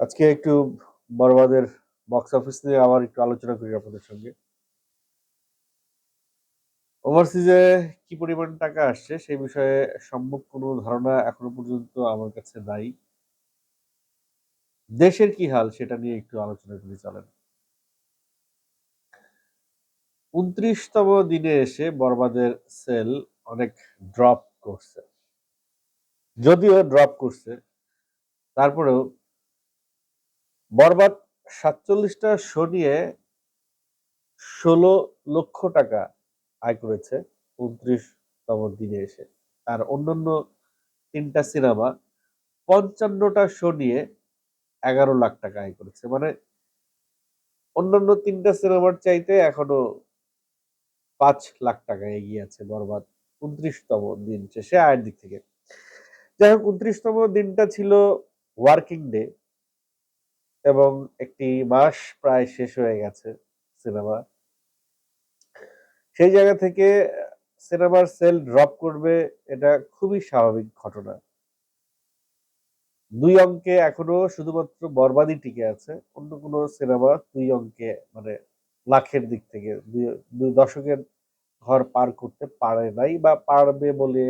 আজকে একটু বরবাদের বক্স অফিস নিয়ে আবার একটু আলোচনা করি আপনাদের সঙ্গে। ওভারসিজে কি পরিমাণ টাকা আসছে সেই বিষয়ে সম্ভব কোনো ধারণা এখনও পর্যন্ত আমার কাছে নাই। দেশের কি হাল সেটা নিয়ে একটু আলোচনা করি, চলেন। উনত্রিশতম দিনে এসে বরবাদের সেল অনেক ড্রপ করছে। যদিও ড্রপ করছে, তারপরেও বরবাদ সাতচল্লিশটা শো নিয়ে ষোলো লক্ষ টাকা আয় করেছে উনত্রিশতম দিনে এসে। আর অন্যান্য তিনটা সিনেমা পঞ্চান্নটা শো নিয়ে এগারো লাখ টাকা আয় করেছে। মানে অন্যান্য তিনটা সিনেমার চাইতে এখনও পাঁচ লাখ টাকা এগিয়ে আছে বরবাদ উনত্রিশতম দিন শেষে আয়ের দিক থেকে। যাই হোক, উনত্রিশতম দিনটা ছিল ওয়ার্কিং ডে এবং একটি মাস প্রায় শেষ হয়ে গেছে সিনেমা। সেই জায়গা থেকে সিনেমার সেল ড্রপ করবে, এটা খুবই স্বাভাবিক ঘটনা। দুই অঙ্কে এখনও শুধুমাত্র বরবাদই টিকে আছে, অন্য কোনো সিনেমা দুই অঙ্কে মানে লাখের দিক থেকে, দুই দুই দশকের ঘর পার করতে পারে নাই বা পারবে বলে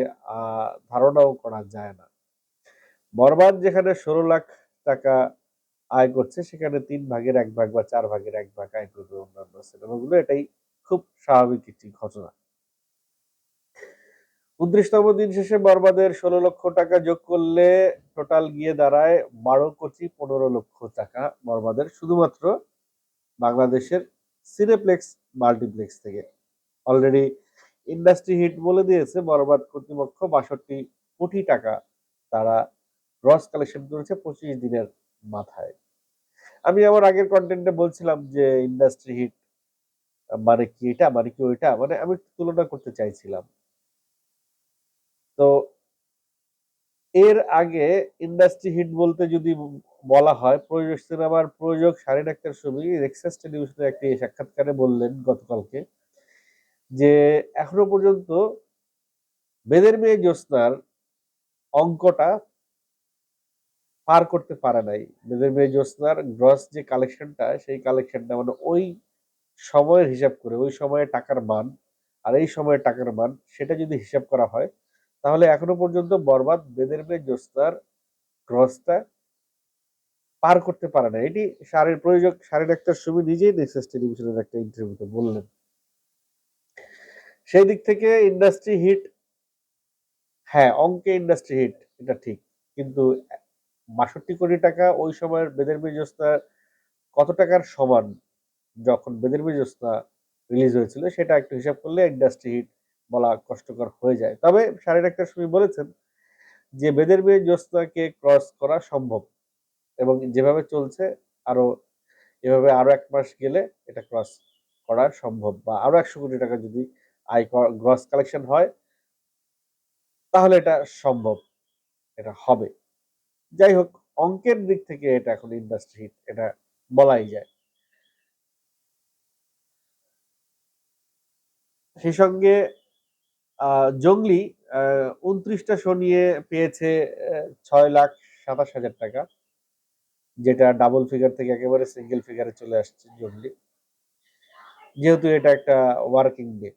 ধারণাও করা যায় না। বরবাদ যেখানে ষোলো লাখ টাকা আয় করছে, সেখানে তিন ভাগের এক ভাগ বা চার ভাগের এক ভাগ আয় করবে অন্যান্য সিনেমাগুলো। এটাই খুব স্বাভাবিক একটি ঘটনা। উনত্রিশতম দিন শেষে বরবাদের ষোলো লক্ষ টাকা যোগ করলে টোটাল গিয়ে দাঁড়ায় বারো কোটি পনেরো লক্ষ টাকা বরবাদের, শুধুমাত্র বাংলাদেশের সিনেপ্লেক্স, মাল্টিপ্লেক্স থেকে। অলরেডি ইন্ডাস্ট্রি হিট বলে দিয়েছে, বরবাদ কর্তৃপক্ষ বাষট্টি কোটি টাকা তারা রস কালেকশন করেছে পঁচিশ দিনের মাথায়। আমি আমার আগের কন্টেন্টে বলছিলাম যে ইন্ডাস্ট্রি হিট মানে কি এটা মানে কি ওইটা মানে আমি তুলনা করতে চাইছিলাম। তো এর আগে ইন্ডাস্ট্রি হিট বলতে যদি বলা হয়, প্রযোজক সিনেমার প্রযোজক শারীন আক্তার ছবি রেক্সাস টেলিভিশনে একটি সাক্ষাৎকারে বললেন গতকালকে যে, এখনও পর্যন্ত বেদের মেয়ে জ্যোৎস্নার অঙ্কটা পার করতে পারে নাই। বেদের মেয়ে জ্যোৎস্নার গ্রস যে কালেকশনটা সেই কালেকশনটা মানে ওই সময়ের হিসাব করে, ওই সময়ে টাকার মান আর এই সময়ের টাকার মান, সেটা যদি হিসাব করা হয়, তাহলে এখনও পর্যন্ত বরবাদ বেদের মেয়ে জ্যোৎস্নার গ্রসটা পার করতে পারে না এটি শারীর প্রয়োজক শারীর একটা ছবি নিজেই নেক্সাস টেলিভিশনের একটা ইন্টারভিউতে বললেন। সেই দিক থেকে ইন্ডাস্ট্রি হিট হ্যাঁ অঙ্কে ইন্ডাস্ট্রি হিট এটা ঠিক। কিন্তু বাষট্টি কোটি টাকা ওই সময়ের বেদের বিজস্তা কত টাকার সমান যখন বেদের বিজস্তা রিলিজ হয়েছিল, সেটা একটু হিসাব করলে ইন্ডাস্ট্রি হিট বলা কষ্টকর হয়ে যায়। তবে শারীর একটা সময় বলেছেন যে বেদের বিয়ে জ্যোৎস্নাকে ক্রস করা সম্ভব এবং যেভাবে চলছে আরও, এভাবে আরও এক মাস গেলে এটা ক্রস করা সম্ভব বা আরও একশো কোটি টাকা যদি আয় গ্রস কালেকশন হয়, তাহলে এটা সম্ভব, এটা হবে। যাই হোক, অঙ্কের দিক থেকে এটা এখন ইন্ডাস্ট্রি হিট এটা বলাই যায়। সেই সঙ্গে জঙ্গলি উনত্রিশটা শো নিয়ে পেয়েছে ছয় লাখ সাতাশ হাজার টাকা, যেটা ডাবল ফিগার থেকে একেবারে সিঙ্গেল ফিগারে চলে আসছে জঙ্গলি। যেহেতু এটা একটা ওয়ার্কিং ডে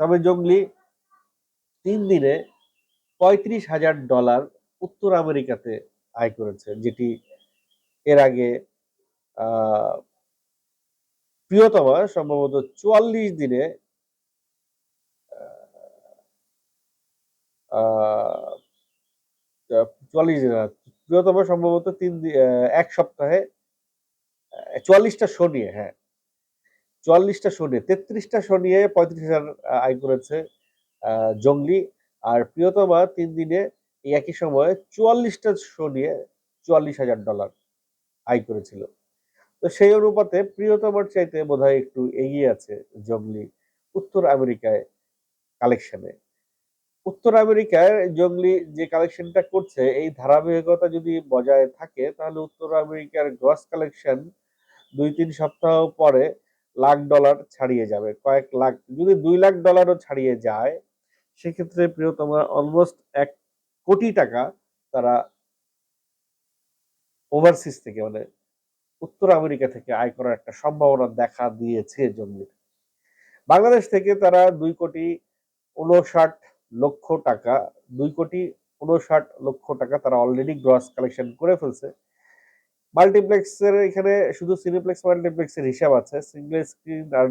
তবে জঙ্গলি, তিন দিনে পঁয়ত্রিশ হাজার ডলার উত্তর আমেরিকাতে আয় করেছে, যেটি এর আগে প্রিয়তমা সম্ভবত চুয়াল্লিশ দিনে চুয়াল্লিশ দিনে প্রিয়তমা সম্ভবত তিন এক সপ্তাহে চুয়াল্লিশটা শো নিয়ে হ্যাঁ। চুয়াল্লিশটা শো নিয়ে, তেত্রিশটা শো নিয়ে পঁয়ত্রিশ হাজার আয় করেছে জঙ্গলি। আর প্রিয়তমা তিন দিনে এই একই সময়ে চুয়াল্লিশটা শো নিয়ে চুয়াল্লিশ হাজার ডলার আয় করেছিল। তো সেই অনুপাতে প্রিয়তমার চাইতে বোধহয় একটু এগিয়ে আছে জঙ্গলি উত্তর আমেরিকায় কালেকশনে উত্তর আমেরিকায় জঙ্গলি যে কালেকশনটা করছে, এই ধারাবাহিকতা যদি বজায় থাকে, তাহলে উত্তর আমেরিকার গ্রস কালেকশন দুই তিন সপ্তাহ পরে লাখ ডলার ছাড়িয়ে যাবে। কয়েক লাখ, যদি দুই লাখ ডলারও ছাড়িয়ে যায়, সেক্ষেত্রে প্রিয়তমা অলমোস্ট এক কোটি টাকা তারা ওভারসিজ থেকে মানে উত্তর আমেরিকা থেকে আয় করার একটা সম্ভাবনা দেখা দিয়েছে জঙ্গির বাংলাদেশ থেকে তারা দুই কোটি উনষাট লক্ষ টাকা, দুই কোটি উনষাট লক্ষ টাকা তারা অলরেডি গ্রস কালেকশন করে ফেলছে। মাল্টিপ্লেক্সের এখানে শুধু সিনেপ্লেক্স মাল্টিপ্লেক্সের হিসাব আছে। সিঙ্গেল স্ক্রিন আর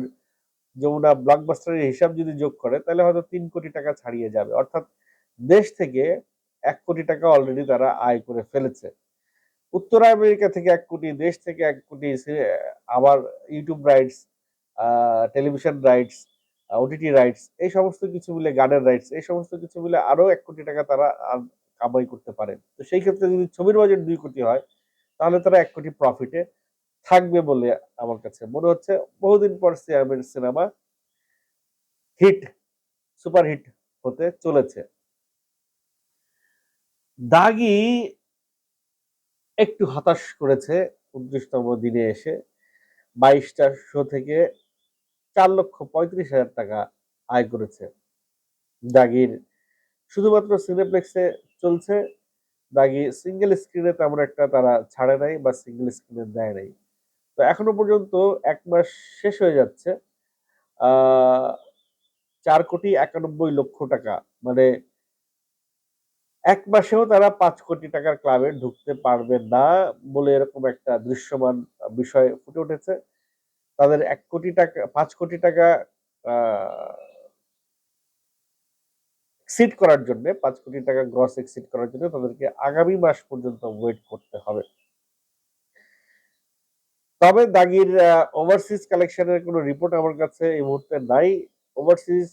যমুনা ব্লকবাস্টারের হিসাব যদি যোগ করে, তাহলে হয়তো তিন কোটি টাকা ছাড়িয়ে যাবে। অর্থাৎ দেশ থেকে এক কোটি টাকা অলরেডি তারা আয় করে ফেলেছে। উত্তর আমেরিকা থেকে এক কোটি, দেশ থেকে এক কোটি আবার YouTube rights television rights OTT rights এই সমস্ত কিছু মিলে গানের রাইটস এই সমস্ত কিছু মিলে আরও এক কোটি টাকা তারা কামাই করতে পারেন তো সেই ক্ষেত্রে যদি ছবির বাজেট দুই কোটি হয়, তাহলে তারা এক কোটি প্রফিটে থাকবে বলে আমার কাছে মনে হচ্ছে। বহুদিন পর সিয়ামের সিনেমা হিট সুপার হিট হতে চলেছে। দাগি একটু হতাশ করেছে উনত্রিশতম দিনে এসে। বাইশটা শো থেকে চার লক্ষ পঁয়ত্রিশ হাজার টাকা আয় করেছে। দাগির শুধুমাত্র সিনেপ্লেক্সে চলছে। দাগি সিঙ্গেল স্ক্রিনে তেমন একটা তারা ছাড়ে নাই বা সিঙ্গেল স্ক্রিনে দেয় নাই। তো এখনও পর্যন্ত এক মাস শেষ হয়ে যাচ্ছে। চার কোটি একানব্বই লক্ষ টাকা মানে এক মাসেও তারা পাঁচ কোটি টাকার ক্লাবে ঢুকতে পারবে না বলে এরকম একটা দৃশ্যমান বিষয় ফুটে উঠেছে। তাদের এক কোটি টাকা, পাঁচ কোটি টাকা এক্সিড করার জন্য, পাঁচ কোটি টাকা গ্রস এক্সিড করার জন্য তাদেরকে আগামী মাস পর্যন্ত ওয়েট করতে হবে। তবে দাগির ওভারসিজ কালেকশনের কোনো রিপোর্ট আমার কাছে এই মুহূর্তে নাই। ওভারসিজ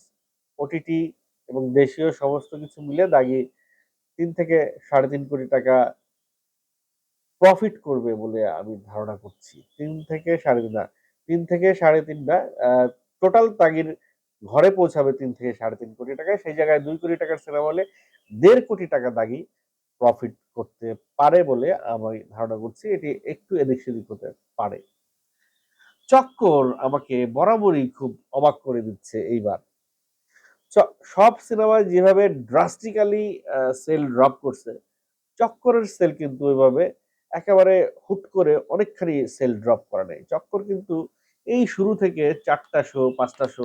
ওটিটি এবং দেশীয় সমস্ত কিছু মিলে দাগি তিন থেকে সাড়ে তিন কোটি টাকা প্রফিট করবে বলে আমি ধারণা করছি। তিন থেকে সাড়ে তিন তিন থেকে সাড়ে তিন, না টোটাল তাগির ঘরে পৌঁছাবে তিন থেকে সাড়ে তিন কোটি টাকা সেই জায়গায় দুই কোটি টাকার সিনেমা হলে দেড় কোটি টাকা দাগি প্রফিট করতে পারে বলে আমি ধারণা করছি। এটি একটু এদিক সেদিক হতে পারে। চক্কর আমাকে বরাবরই খুব অবাক করে দিচ্ছে এইবার। সব সিনেমায় যেভাবে ড্রাস্টিক্যালি সেল ড্রপ করছে, চক্করের সেল কিন্তু ওইভাবে একেবারে হুট করে অনেকখানি সেল ড্রপ করা নেই। চক্কর কিন্তু এই শুরু থেকে চারটা শো পাঁচটা শো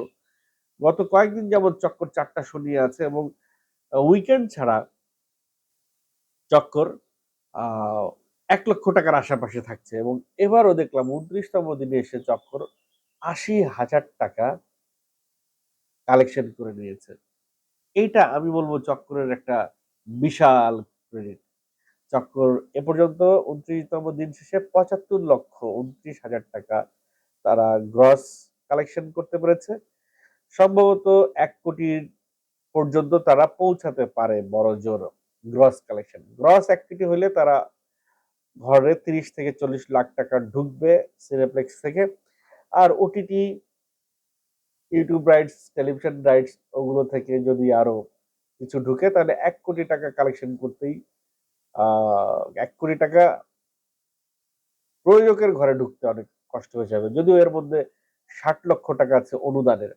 গত কয়েকদিন যাবৎ চক্কর চারটা শো নিয়ে আছে এবং উইকেন্ড ছাড়া চক্কর এক লক্ষ টাকার আশেপাশে থাকছে এবং এবারও দেখলাম উনত্রিশতম দিনে এসে চক্কর আশি হাজার টাকা কালেকশন করে নিয়েছে। এইটা আমি বলব চক্করের একটা বিশাল ক্রেডিট চক্কর এ পর্যন্ত উনত্রিশতম দিন শেষে পঁচাত্তর লক্ষ উনত্রিশ হাজার টাকা তারা গ্রস কালেকশন করতে পেরেছে। সম্ভবত এক কোটির পর্যন্ত তারা পৌঁছাতে পারে বড় জোর গ্রস কালেকশন গ্রস এক কোটি হলে তারা ঘরে তিরিশ থেকে চল্লিশ লাখ টাকা ঢুকবে সিনেপ্লেক্স থেকে। আর OTT YouTube rights television rights ওগুলো থেকে যদি আরও কিছু ঢুকে, তাহলে এক কোটি টাকা কালেকশন করতেই এক কোটি টাকা প্রয়োজকের ঘরে ঢুকতে অনেক কষ্ট হয়ে যাবে। যদিও এর মধ্যে ষাট লক্ষ টাকা আছে অনুদানের।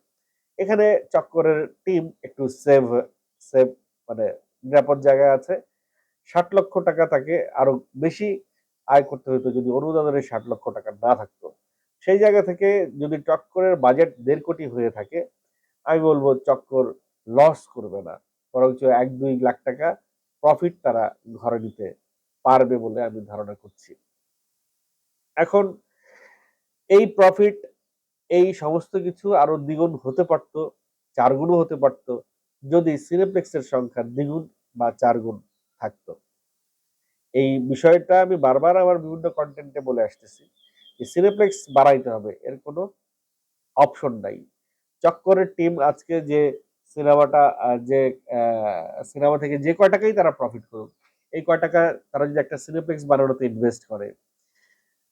এখানে চক্করের টিম একটু সেভ সেভ মানে নিরাপদ জায়গায় আছে। ষাট লক্ষ টাকা তাকে আরও বেশি আয় করতে হতো যদি অনুদানের ষাট লক্ষ টাকা না থাকতো। সেই জায়গা থেকে যদি চক্করের বাজেট দেড় কোটি হয়ে থাকে, আমি বলব চক্কর লস করবে না। বরঞ্চ এক দুই লাখ টাকা প্রফিট তারা ঘরে নিতে পারবে বলে আমি ধারণা করছি। এখন এই প্রফিট এই সমস্ত কিছু আরও দ্বিগুণ হতে পারত চার গুণও হতে পারত, যদি সিনেপ্লেক্সের সংখ্যা দ্বিগুণ বা চার গুণ থাকতো। এই বিষয়টা আমি বারবার আমার বিভিন্ন কন্টেন্টে বলে আসতেছি। সিনেপ্লেক্স বাড়াইতে হবে, এর কোনো অপশন নাই। চক্করের টিম আজকে যে সিনেমাটা যে সিনেমা থেকে যে কয় টাকাই তারা প্রফিট করুক, এই কয় টাকা তারা যদি একটা সিনেপ্লেক্স বানানোতে ইনভেস্ট করে,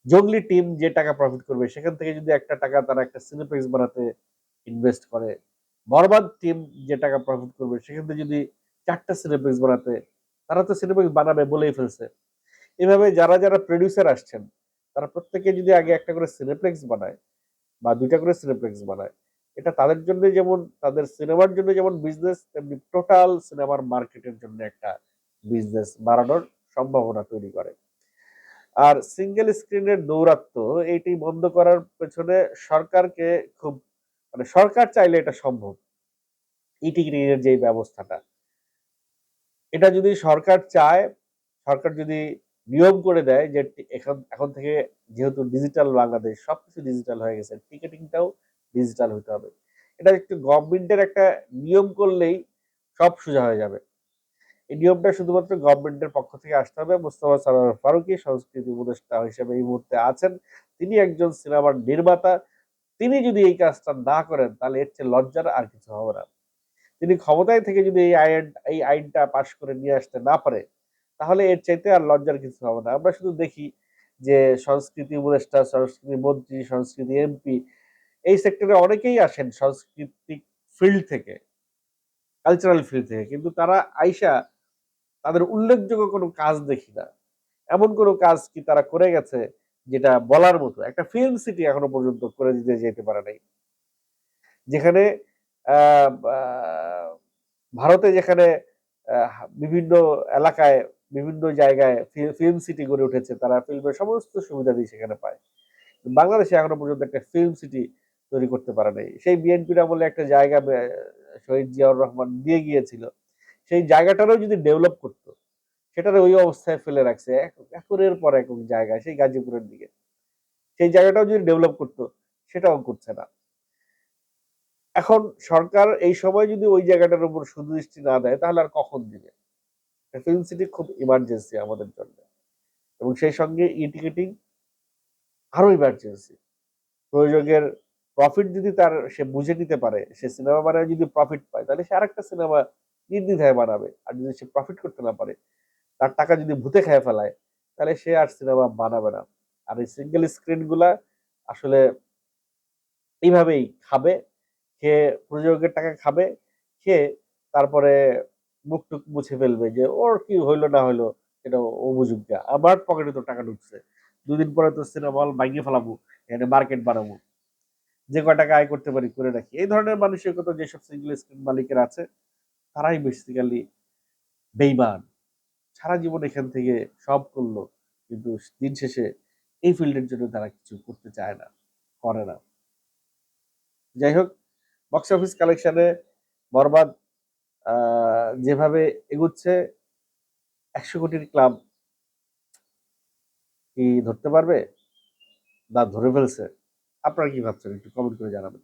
জঙ্গলি টিম যে টাকা প্রফিট করবে, সেখান থেকে যদি একটা টাকা তারা একটা সিনেপ্লেক্স বানাতে ইনভেস্ট করে, বরবাদ টিম যে টাকা প্রফিট করবে, সেখান থেকে যদি চারটা সিনেপ্লেক্স বানাতে, তারা তো সিনেপ্লেক্স বানাবে বলেই ফেলছে। এভাবে যারা যারা প্রডিউসার আসছেন তারা প্রত্যেকে যদি আগে একটা করে সিনেপ্লেক্স বানায় বা দুইটা করে সিনেপ্লেক্স বানায়, এটা তাদের জন্য যেমন, তাদের সিনেমার জন্য যেমন বিজনেস তেমনি টোটাল সিনেমার মার্কেটের জন্য একটা বিজনেস বাড়ানোর সম্ভাবনা তৈরি করে। আর সিঙ্গেল স্ক্রিনের দৌরাত্ম এইটি বন্ধ করার পেছনে সরকারকে খুব মানে সরকার চাইলে এটা সম্ভব। ই টিকিটের যে ব্যবস্থাটা, এটা যদি সরকার চায়, সরকার যদি নিয়ম করে দেয় যে এখন এখন থেকে যেহেতু ডিজিটাল বাংলাদেশ, সবকিছু ডিজিটাল হয়ে গেছে টিকিটিংটাও ডিজিটাল হতে হবে। এটা একটু গভর্নমেন্টের একটা নিয়ম করলেই সব সোজা হয়ে যাবে। এই নিয়মটা শুধুমাত্র গভর্নমেন্টের পক্ষ থেকে আসতে হবে। মোস্তফা সারোয়ার ফারুকী, সংস্কৃতি উপদেষ্টা হিসেবে এই মুহূর্তে আছেন। তিনি একজন সিনেমার নির্মাতা। তিনি যদি এই কাজটা না করেন, তাহলে এর চেয়ে লজ্জার আর কিছু হবে না। তিনি ক্ষমতায় থেকে যদি এই আইন, এই আইনটা পাশ করে নিয়ে আসতে না পারে তাহলে এর চাইতে আর লজ্জার কিছু হবে না। আমরা শুধু দেখি যে সংস্কৃতি উপদেষ্টা, সংস্কৃতি মন্ত্রী, সংস্কৃতি এমপি এই সেক্টরে অনেকেই আসেন সাংস্কৃতিক ফিল্ড থেকে কালচারাল ফিল্ড থেকে। কিন্তু তারা আইসা তাদের উল্লেখযোগ্য কোনো কাজ দেখি না। এমন কোনো কাজ কি তারা করে গেছে যেটা বলার মতো? একটা ফিল্ম সিটি এখনও পর্যন্ত করে দিতে যেতে পারে নাই। যেখানে ভারতে যেখানে বিভিন্ন এলাকায় বিভিন্ন জায়গায় ফিল্ম সিটি গড়ে উঠেছে। তারা ফিল্মের সমস্ত সুবিধাদি সেখানে পায়। বাংলাদেশে এখনও পর্যন্ত একটা ফিল্ম সিটি তৈরি করতে পারে নাই। সেই বিএনপির আমলে একটা জায়গা শহীদ জিয়াউর রহমান দিয়ে গিয়েছিল। সেই জায়গাটারও যদি ডেভেলপ করতো, সেটার ওই অবস্থায় ফেলে রাখছে। একরের পর একক জায়গায় সেই গাজীপুরের দিকে। সেই জায়গাটাও যদি ডেভেলপ করতো, সেটাও করছে না। এখন সরকার এই সময় যদি ওই জায়গাটার উপর সুদৃষ্টি না দেয়, তাহলে আর কখন দিবে? ফিল্ম খুব ইমার্জেন্সি আমাদের জন্য। এবং সেই সঙ্গে ই টিকিটিং আরও ইমার্জেন্সি প্রযোগের প্রফিট যদি তার সে বুঝে নিতে পারে, সে সিনেমা বানায় যদি প্রফিট পায়, তাহলে সে আরেকটা সিনেমা নির্দ্বিধায় বানাবে। আর যদি সে প্রফিট করতে না পারে, তার টাকা যদি ভূতে খেয়ে ফেলায়, তাহলে সে আর সিনেমা বানাবে না। আর এই সিঙ্গেল স্ক্রিনগুলা আসলে এইভাবেই খাবে, খেয়ে প্রযোজকের টাকা খাবে, খেয়ে তারপরে মুখ টুক মুছে ফেলবে যে, ওর কি হইল না হইল? এটা ও বুঝুক গা। আমার পকেটে তো টাকা ঢুকছে। দুদিন পরে তো সিনেমা হল ভাঙিয়ে ফেলাবো, এখানে মার্কেট বানাবো। যে কয় টাকা আয় করতে পারি, করে রাখি। এই ধরনের মানুষের মানসিকতা যেসব সিঙ্গেল স্ক্রিন মালিকের আছে, তারাই বেসিক্যালি বেইমান। সারা জীবন এখান থেকে সব করল, কিন্তু দিন শেষে এই ফিল্ডের জন্য তারা কিছু করতে চায় না, করে না। যাই হোক বক্স অফিস কালেকশনে বরবাদ যেভাবে এগুচ্ছে, একশো কোটির ক্লাব কি ধরতে পারবে? বা ধরে ফেলছে। আপনারা কি ভাবছেন? একটু কমেন্ট করে জানাবেন।